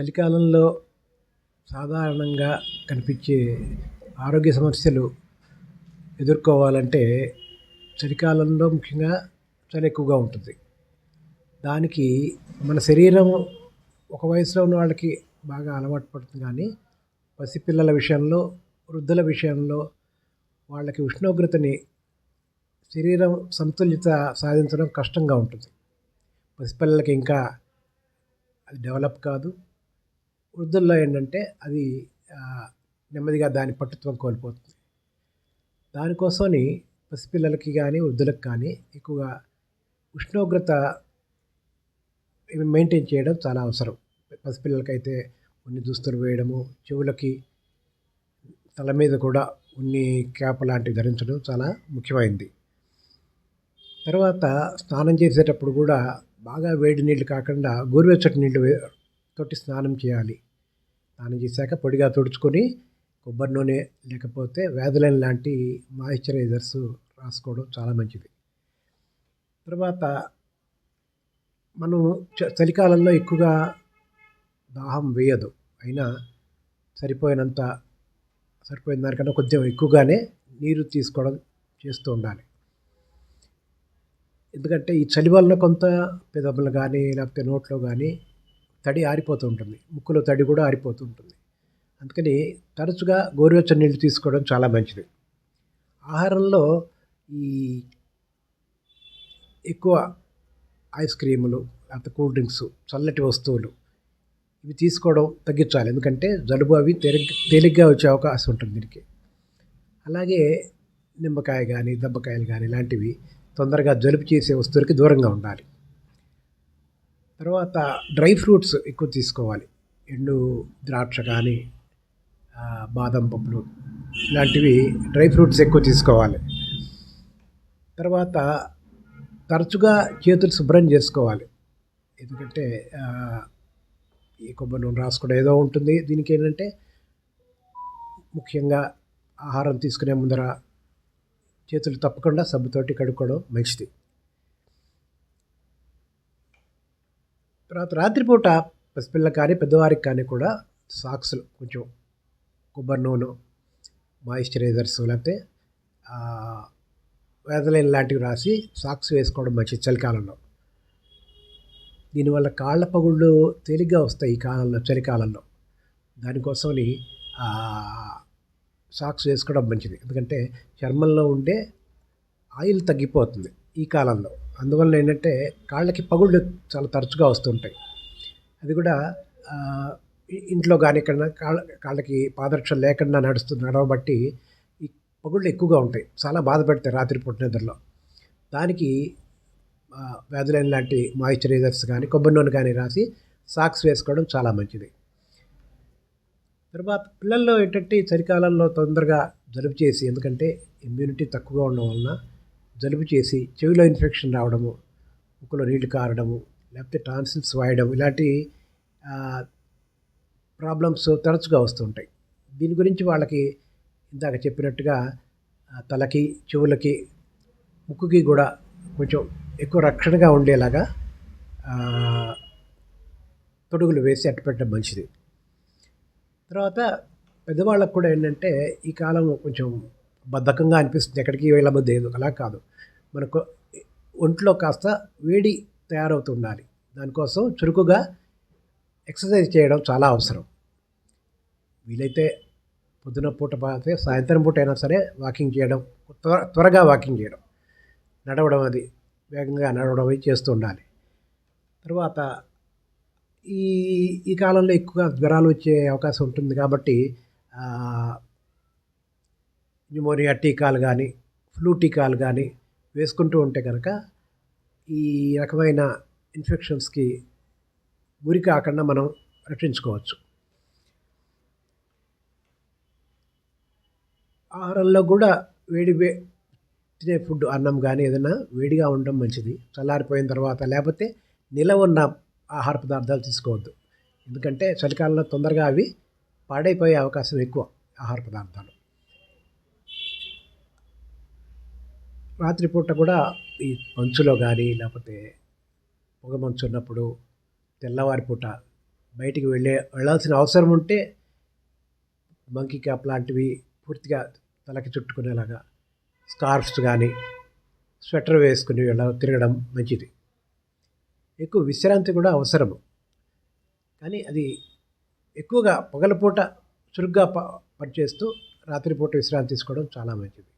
చలికాలంలో సాధారణంగా కనిపించే ఆరోగ్య సమస్యలు ఎదుర్కోవాలంటే చలికాలంలో ముఖ్యంగా చలి ఎక్కువగా ఉంటుంది. దానికి మన శరీరం ఒక వయసులో ఉన్న వాళ్ళకి బాగా అలవాటు పడుతుంది కానీ పసిపిల్లల విషయంలో వృద్ధుల విషయంలో వాళ్ళకి ఉష్ణోగ్రతని శరీరం సమతుల్యత సాధించడం కష్టంగా ఉంటుంది. పసిపిల్లలకి ఇంకా అది డెవలప్ కాదు. వృద్ధుల్లో ఏంటంటే అది నెమ్మదిగా దాని పట్టుత్వం కోల్పోతుంది. దానికోసమని పసిపిల్లలకి కానీ వృద్ధులకు కానీ ఎక్కువగా ఉష్ణోగ్రత మెయింటైన్ చేయడం చాలా అవసరం. పసిపిల్లలకైతే ఉన్ని దుస్తులు వేయడము చెవులకి తల మీద కూడా ఉన్ని క్యాప్ లాంటివి ధరించడం చాలా ముఖ్యమైంది. తర్వాత స్నానం చేసేటప్పుడు కూడా బాగా వేడి నీళ్ళు కాకుండా గోరువెచ్చటి నీళ్ళు తోటి స్నానం చేయాలి. స్నానం చేశాక పొడిగా తుడుచుకొని కొబ్బరి నూనె లేకపోతే వ్యాధులైన లాంటి మాయిశ్చరైజర్స్ రాసుకోవడం చాలా మంచిది. తర్వాత మనం చలికాలంలో ఎక్కువగా దాహం వేయదు. అయినా సరిపోయినంత సరిపోయిన దానికన్నా కొంచెం ఎక్కువగానే నీరు తీసుకోవడం చేస్తూ ఉండాలి. ఎందుకంటే ఈ చలి వలన కొంత పెదవులు కానీ లేకపోతే నోట్లో కానీ తడి ఆరిపోతూ ఉంటుంది. ముక్కులో తడి కూడా ఆరిపోతూ ఉంటుంది. అందుకని తరచుగా గోరువెచ్చని నీళ్ళు తీసుకోవడం చాలా మంచిది. ఆహారంలో ఈ ఎక్కువ ఐస్ క్రీములు లేకపోతే కూల్ డ్రింక్స్ చల్లటి వస్తువులు ఇవి తీసుకోవడం తగ్గించాలి. ఎందుకంటే జలుబు అవి తేలిగ్ తేలిగ్గా వచ్చే అవకాశం ఉంటుంది దీనికి. అలాగే నిమ్మకాయ కానీ దెబ్బకాయలు కానీ ఇలాంటివి తొందరగా జలుబు చేసే వస్తువులకి దూరంగా ఉండాలి. తర్వాత డ్రై ఫ్రూట్స్ ఎక్కువ తీసుకోవాలి. ఎండు ద్రాక్ష కానీ బాదం పప్పులు ఇలాంటివి డ్రై ఫ్రూట్స్ ఎక్కువ తీసుకోవాలి. తర్వాత తరచుగా చేతులు శుభ్రం చేసుకోవాలి. ఎందుకంటే ఈ కొబ్బరి నూనె రాసుకోవడం ఏదో ఉంటుంది. దీనికి ఏంటంటే ముఖ్యంగా ఆహారం తీసుకునే ముందర చేతులు తప్పకుండా సబ్బుతోటి కడుక్కోవడం మంచిది. తర్వాత రాత్రిపూట పసిపిల్లకి కానీ పెద్దవారికి కానీ కూడా సాక్స్లు కొంచెం కొబ్బరి నూనె మాయిశ్చరైజర్స్ లేకపోతే వేదలైన్ లాంటివి రాసి సాక్స్ వేసుకోవడం మంచిది చలికాలంలో. దీనివల్ల కాళ్ళ పగుళ్ళు తేలిగ్గా వస్తాయి ఈ కాలంలో చలికాలంలో. దానికోసమని సాక్స్ వేసుకోవడం మంచిది. ఎందుకంటే చర్మంలో ఉండే ఆయిల్ తగ్గిపోతుంది ఈ కాలంలో. అందువల్ల ఏంటంటే కాళ్ళకి పగుళ్ళు చాలా తరచుగా వస్తుంటాయి. అది కూడా ఇంట్లో కానీ ఇక్కడ కాళ్ళ కాళ్ళకి పాదరక్ష లేకుండా నడుస్తూ నడవబట్టి ఈ పగుళ్ళు ఎక్కువగా ఉంటాయి. చాలా బాధ పెడతాయి రాత్రిపూట నిద్రలో. దానికి వ్యాధులైన లాంటి మాయిశ్చరైజర్స్ కానీ కొబ్బరి నూనె కానీ రాసి సాక్స్ వేసుకోవడం చాలా మంచిది. తర్వాత పిల్లల్లో ఏంటంటే చలికాలంలో తొందరగా జలుబు చేసి ఎందుకంటే ఇమ్యూనిటీ తక్కువగా ఉండడం వలన జలుబు చేసి చెవిలో ఇన్ఫెక్షన్ రావడము ముక్కులో నీళ్ళు కారడము లేకపోతే టాన్సిల్స్ వాయడం ఇలాంటి ప్రాబ్లమ్స్ తరచుగా వస్తుంటాయి దీని గురించి వాళ్ళకి ఇందాక చెప్పినట్టుగా తలకి చెవులకి ముక్కుకి కూడా కొంచెం ఎక్కువ రక్షణగా ఉండేలాగా తొడుగులు వేసి అట్టపెట్టడం మంచిది. తర్వాత పెద్దవాళ్ళకు కూడా ఏంటంటే ఈ కాలం కొంచెం బద్ధకంగా అనిపిస్తుంది. ఎక్కడికి వెళ్ళబోద్దు అలా కాదు. మనకు ఒంట్లో కాస్త వేడి తయారవుతుండాలి. దానికోసం చురుకుగా ఎక్సర్సైజ్ చేయడం చాలా అవసరం. వీలైతే పొద్దున పూట పాతే సాయంత్రం పూట అయినా సరే వాకింగ్ చేయడం త్వర త్వరగా వాకింగ్ చేయడం. నడవడం అది. వేగంగా నడవడం అవి చేస్తూ ఉండాలి. తర్వాత ఈ ఈ కాలంలో ఎక్కువగా జ్వరాలు వచ్చే అవకాశం ఉంటుంది కాబట్టి న్యూమోనియా టీకాలు కానీ ఫ్లూ టీకాలు కానీ వేసుకుంటూ ఉంటే కనుక ఈ రకమైన ఇన్ఫెక్షన్స్కి గురి కాకుండా మనం రక్షించుకోవచ్చు. ఆహారంలో కూడా వేడి వే తినే ఫుడ్ అన్నం కానీ ఏదైనా వేడిగా ఉండడం మంచిది. చల్లారిపోయిన తర్వాత లేకపోతే నిలవ ఉన్న ఆహార పదార్థాలు తీసుకోవద్దు. ఎందుకంటే చలికాలంలో తొందరగా అవి పాడైపోయే అవకాశం ఎక్కువ ఆహార పదార్థాలు. రాత్రిపూట కూడా ఈ మంచులో కానీ లేకపోతే పొగ మంచు ఉన్నప్పుడు తెల్లవారిపూట బయటికి వెళ్ళే వెళ్ళాల్సిన అవసరం ఉంటే మంకీ క్యాప్ లాంటివి పూర్తిగా తలకి చుట్టుకునేలాగా స్కార్ఫ్స్ కానీ స్వెటర్ వేసుకుని వెళ్ళ తిరగడం మంచిది. ఎక్కువ విశ్రాంతి కూడా అవసరము. కానీ అది ఎక్కువగా పగలపూట చురుగ్గా ప పనిచేస్తూ రాత్రిపూట విశ్రాంతి తీసుకోవడం చాలా మంచిది.